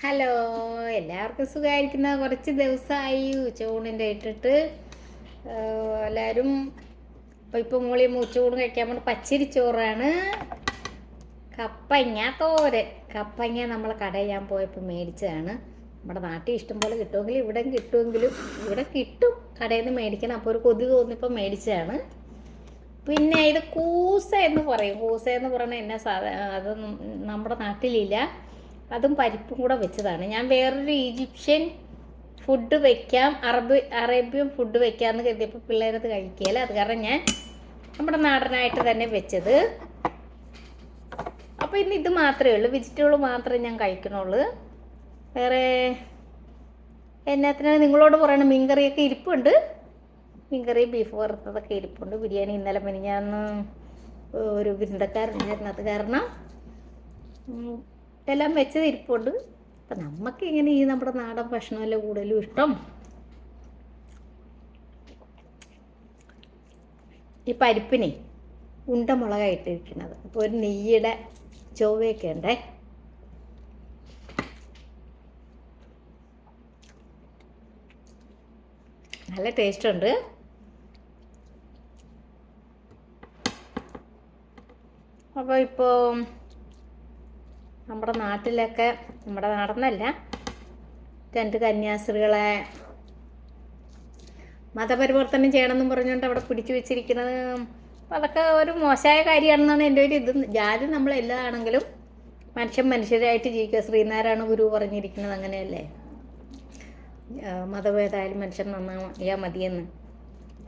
Hello എല്ലാവർക്കും സുഖമായിരിക്കുന്ന കുറച്ച് ദിവസമായി ഉച്ചയൂണിന്റെ ഇട്ടിട്ട്. എല്ലാവരും ഇപ്പോൾ ഇപ്പോൾ മോളി ഉച്ചയൂണ് കഴിക്കാൻ വേണ്ടി പച്ചരി ചോറാണ്. കപ്പങ്ങ തോരൻ. കപ്പങ്ങ നമ്മൾ കടയിൽ ഞാൻ പോയപ്പോൾ മേടിച്ചതാണ്. നമ്മുടെ നാട്ടിൽ ഇഷ്ടം പോലെ കിട്ടുമെങ്കിൽ ഇവിടെ കിട്ടുമെങ്കിലും ഇവിടെ കിട്ടും. കടയിൽ നിന്ന് മേടിക്കണം. അപ്പോൾ ഒരു കൊതി തോന്നിയപ്പോൾ മേടിച്ചതാണ്. പിന്നെ ഇത് കൂസ എന്ന് പറയും. കൂസ എന്ന് പറയുന്നത് എന്നാ സാധാ അത് നമ്മുടെ നാട്ടിലില്ല. അതും പരിപ്പും കൂടെ വെച്ചതാണ്. ഞാൻ വേറൊരു ഈജിപ്ഷ്യൻ ഫുഡ് വെക്കാം അറബ് അറേബ്യൻ ഫുഡ് വെക്കാമെന്ന് കരുതിയപ്പോൾ പിള്ളേരത് കഴിക്കുകയില്ല അത് കാരണം ഞാൻ നമ്മുടെ നാടനായിട്ട് തന്നെ വെച്ചത്. അപ്പോൾ ഇന്ന് ഇത് മാത്രമേ ഉള്ളൂ. വെജിറ്റബിൾ മാത്രമേ ഞാൻ കഴിക്കണുള്ളൂ. വേറെ എന്നാത്തിനാണ് നിങ്ങളോട് പറയണം മീൻകറിയൊക്കെ ഇരിപ്പുണ്ട്. മീൻകറി ബീഫ് വറുത്തതൊക്കെ ഇരിപ്പുണ്ട്. ബിരിയാണി ഇന്നലെ മിനിഞ്ഞാന്ന് ഒരു ബിരുദക്കാരുണ്ടായിരുന്നു അത് കാരണം എല്ലാം വെച്ചത് ഇരിപ്പുണ്ട്. അപ്പം നമുക്ക് ഇങ്ങനെ ഈ നമ്മുടെ നാടൻ ഭക്ഷണമല്ലേ കൂടുതലും ഇഷ്ടം. ഈ പരിപ്പിനെ ഉണ്ടമുളകായിട്ടിരിക്കുന്നത് അപ്പോൾ ഒരു നെയ്യുടെ ചൊവ്വയൊക്കെ ഉണ്ടേ. നല്ല ടേസ്റ്റ് ഉണ്ട്. അപ്പോൾ ഇപ്പോൾ നമ്മുടെ നാട്ടിലൊക്കെ നമ്മുടെ നാടെന്നല്ല. രണ്ട് കന്യാസ്ത്രീകളെ മതപരിവർത്തനം ചെയ്യണമെന്നും പറഞ്ഞുകൊണ്ട് അവിടെ പിടിച്ചു വെച്ചിരിക്കുന്നത്. അതൊക്കെ ഒരു മോശമായ കാര്യമാണെന്നാണ് എന്റെ ഒരു ഇത്. ജാതി നമ്മളെല്ലാതാണെങ്കിലും മനുഷ്യൻ മനുഷ്യരായിട്ട് ജീവിക്കുക. ശ്രീനാരായണ ഗുരു പറഞ്ഞിരിക്കുന്നത് അങ്ങനെയല്ലേ? മതഭേദമായാലും മനുഷ്യൻ നന്നായാൽ മതിയെന്ന്.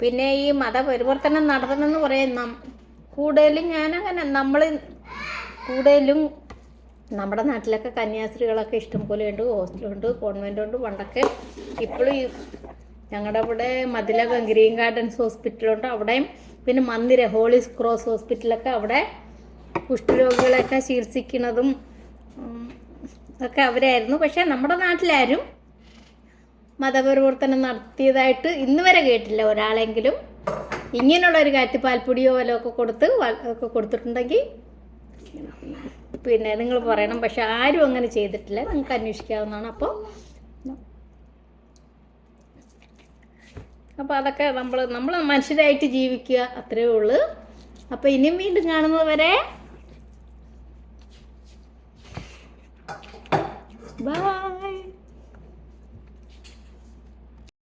പിന്നെ ഈ മതപരിവർത്തനം നടത്തണമെന്ന് പറയുന്ന കൂടുതലും ഞാനങ്ങനെ നമ്മൾ കൂടുതലും നമ്മുടെ നാട്ടിലൊക്കെ കന്യാസ്ത്രീകളൊക്കെ ഇഷ്ടംപോലെ ഉണ്ട് ഹോസ്റ്റലുണ്ട് കോൺവെന്റുണ്ട് പണ്ടൊക്കെ ഇപ്പോഴും ഞങ്ങളുടെ ഇവിടെ മതിലകം ഗ്രീൻ ഗാർഡൻസ് ഹോസ്പിറ്റലുണ്ട് അവിടെയും പിന്നെ മന്ദിര ഹോളി ക്രോസ് ഹോസ്പിറ്റലൊക്കെ അവിടെ കുഷ്ഠരോഗികളെയൊക്കെ ചികിത്സിക്കുന്നതും ഒക്കെ അവരായിരുന്നു. പക്ഷേ നമ്മുടെ നാട്ടിലാരും മതപരിവർത്തനം നടത്തിയതായിട്ട് ഇന്ന് വരെ കേട്ടില്ല. ഒരാളെങ്കിലും ഇങ്ങനെയുള്ള ഒരു കാറ്റ് പാൽപ്പൊടിയോ വല്ലോ ഒക്കെ കൊടുത്ത് ഒക്കെ കൊടുത്തിട്ടുണ്ടെങ്കിൽ പിന്നെ നിങ്ങൾ പറയണം പക്ഷെ ആരും അങ്ങനെ ചെയ്തിട്ടില്ല. നിങ്ങൾക്ക് അന്വേഷിക്കാവുന്നതാണ്. അപ്പോൾ അപ്പോൾ അതൊക്കെ നമ്മൾ നമ്മൾ മനുഷ്യരായിട്ട് ജീവിക്കുക അത്രയേ ഉള്ളൂ. അപ്പോൾ ഇനിയും വീണ്ടും കാണുന്നത് വരെ. ബൈ